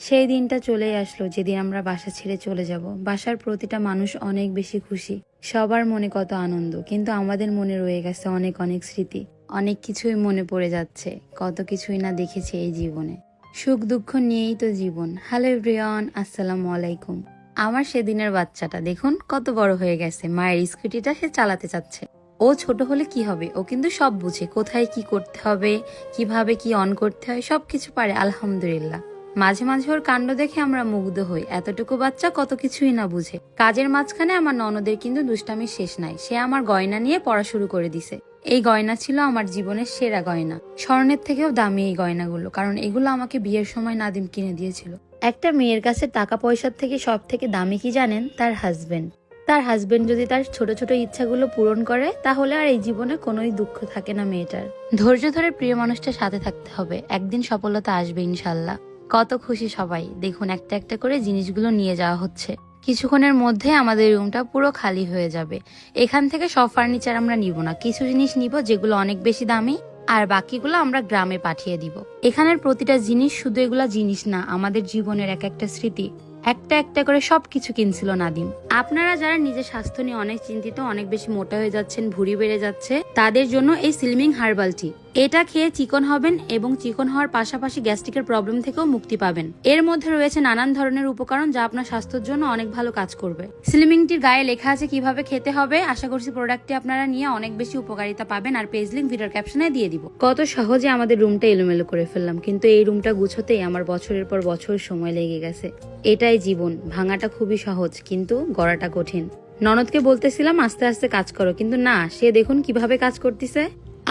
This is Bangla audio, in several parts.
সেই দিনটা চলেই আসলো যেদিন আমরা বাসা ছেড়ে চলে যাব। বাসার প্রতিটা মানুষ অনেক বেশি খুশি। সবার মনে কত আনন্দ, কিন্তু আমাদের মনে রয়ে গেছে অনেক অনেক স্মৃতি। অনেক কিছুই মনে পড়ে যাচ্ছে, কত কিছুই না দেখেছি এই জীবনে। সুখ দুঃখ নিয়েই তো জীবন। হ্যালো এভরিওয়ান আসসালামু আলাইকুম। আমার সেদিনের বাচ্চাটা, দেখুন কত বড় হয়ে গেছে। মায়ের স্কুটিটা সে চালাতে চাচ্ছে। ও ছোট হলে কি হবে? ও কিন্তু সব বুঝে। কোথায় কি করতে হবে, কীভাবে কি অন করতে হয়, সবকিছু পারে, আলহামদুলিল্লাহ। মাঝে মাঝে ওর কাণ্ড দেখে আমরা মুগ্ধ হই। এতটুকু বাচ্চা কত কিছুই না বুঝে। কাজের মাঝখানে আমার ননদের কিন্তু দুষ্টামির শেষ নাই। সে আমার গয়না নিয়ে পড়া শুরু করে দিছে। এই গয়না ছিল আমার জীবনের সেরা গয়না। স্বর্ণের থেকেও দামি এই গয়নাগুলো, কারণ এগুলো আমাকে বিয়ের সময় নাদিম কিনে দিয়েছিল। একটা মেয়ের কাছে টাকা পয়সার থেকে সব থেকে দামি কি জানেন? তার হাজবেন্ড তার হাজবেন্ড যদি তার ছোট ছোট ইচ্ছাগুলো পূরণ করে, তাহলে আর এই জীবনে কোনোই দুঃখ থাকে না মেয়েটার। ধৈর্য ধরে প্রিয় মানুষটার সাথে থাকতে হবে। একদিন সফলতা আসবে ইনশাল্লাহ। কত খুশি সবাই। দেখুন, একটা একটা করে জিনিসগুলো নিয়ে যাওয়া হচ্ছে। কিছুক্ষণের মধ্যে আমাদের রুমটা পুরো খালি হয়ে যাবে। এখান থেকে সব ফার্নিচার আমরা নিব না। কিছু জিনিস নিব যেগুলো অনেক বেশি দামি, আর বাকিগুলো আমরা গ্রামে পাঠিয়ে দিব। এখানের প্রতিটা জিনিস শুধু এগুলা জিনিস না, আমাদের জীবনের এক একটা স্মৃতি। একটা একটা করে সব কিছু কিনছিল নাদিম। আপনারা যারা নিজের স্বাস্থ্য নিয়ে অনেক চিন্তিত, অনেক বেশি মোটা হয়ে যাচ্ছেন, ভুঁড়ি বেড়ে যাচ্ছে, তাদের জন্য এই সিলমিং হার্বাল টি। এটা খেয়ে চিকন হবেন এবং চিকন হওয়ার পাশাপাশি গ্যাস্ট্রিকের প্রবলেম থেকেও মুক্তি পাবেন। এর মধ্যে রয়েছে নানান ধরনের উপকরণ যা আপনার স্বাস্থ্যের জন্য অনেক ভালো কাজ করবে। স্লিমিংটির গায়ে লেখা আছে কীভাবে খেতে হবে। আশা করছি প্রোডাক্টটি আপনারা নিয়ে অনেক বেশি উপকারিতা পাবেন আর পেজ লিঙ্ক ভিডিওর ক্যাপশনে দিয়ে দিব। কত সহজে আমাদের রুমটা এলোমেলো করে ফেললাম, কিন্তু এই রুমটা গুছোতেই আমার বছরের পর বছর সময় লেগে গেছে। এটাই জীবন, ভাঙাটা খুবই সহজ, কিন্তু গড়াটা কঠিন। ননদকে বলতেছিলাম, আস্তে আস্তে কাজ করো। কিন্তু না, সে দেখুন কীভাবে কাজ করতেছে।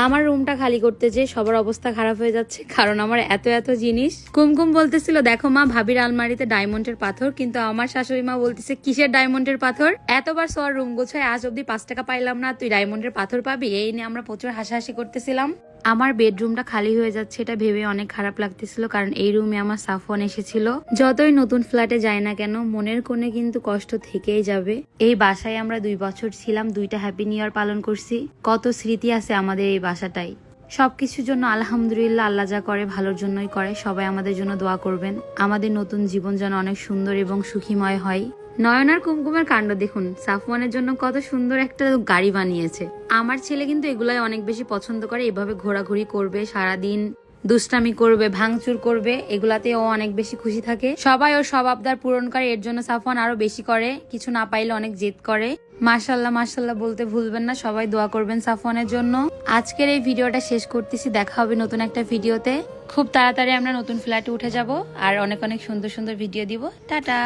আমার রুমটা খালি করতে যে সবার অবস্থা খারাপ হয়ে যাচ্ছে, কারণ আমার এত এত জিনিস। কুমকুম বলতেছিল, দেখো মা, ভাবির আলমারিতে ডায়মন্ডের পাথর, কিন্তু আমার শাশুড়ি মা বলতেছে, কিসের ডায়মন্ডের পাথর? এতবার সোয়ার রুম গোছায় আজ অব্দি পাঁচ টাকা পাইলাম না, তুই ডায়মন্ডের পাথর পাবি? এই নিয়ে আমরা প্রচুর হাসাহাসি করতেছিলাম। আমার বেডরুমটা খালি হয়ে যাচ্ছে এটা ভেবে অনেক খারাপ লাগতেছিল, কারণ এই রুমে আমার সাফওয়ান এসেছিল। যতই নতুন ফ্ল্যাটে যায় না কেন, মনের কোণে কিন্তু কষ্ট থেকেই যাবে। এই বাসায় আমরা দুই বছর ছিলাম, দুইটা হ্যাপি নিউ ইয়ার পালন করছি। কত স্মৃতি আছে আমাদের এই বাসাটাই সবকিছুর জন্য আলহামদুলিল্লাহ আল্লাহ যা করে, ভালোর জন্যই করে। সবাই আমাদের জন্য দোয়া করবেন। আমাদের নতুন জীবন যেন অনেক সুন্দর এবং সুখীময় হয়। নয়নার কুমকুমের কাণ্ড দেখুন। সাফওয়ানের জন্য কত সুন্দর একটা গাড়ি বানিয়েছে। আমার ছেলে কিন্তু এগুলাই অনেক বেশি পছন্দ করে। এভাবে ঘোরাঘুরি করবে, সারাদিন দুষ্টামি করবে, ভাঙচুর করবে, এগুলাতে ও অনেক বেশি খুশি থাকে। সবাই ওর সব আবদার পূরণ করে, এর জন্য সাফওয়ান আরও বেশি করে। কিছু না পাইলে অনেক জেদ করে। মাশাল্লাহ মাশাল্লাহ বলতে ভুলবেন না, সবাই দোয়া করবেন সাফওয়ানের জন্য। আজকের এই ভিডিওটা শেষ করতেছি, দেখা হবে নতুন একটা ভিডিওতে। খুব তাড়াতাড়ি আমরা নতুন ফ্ল্যাটে উঠে যাব, আর অনেক অনেক সুন্দর সুন্দর ভিডিও দিব। টাটা!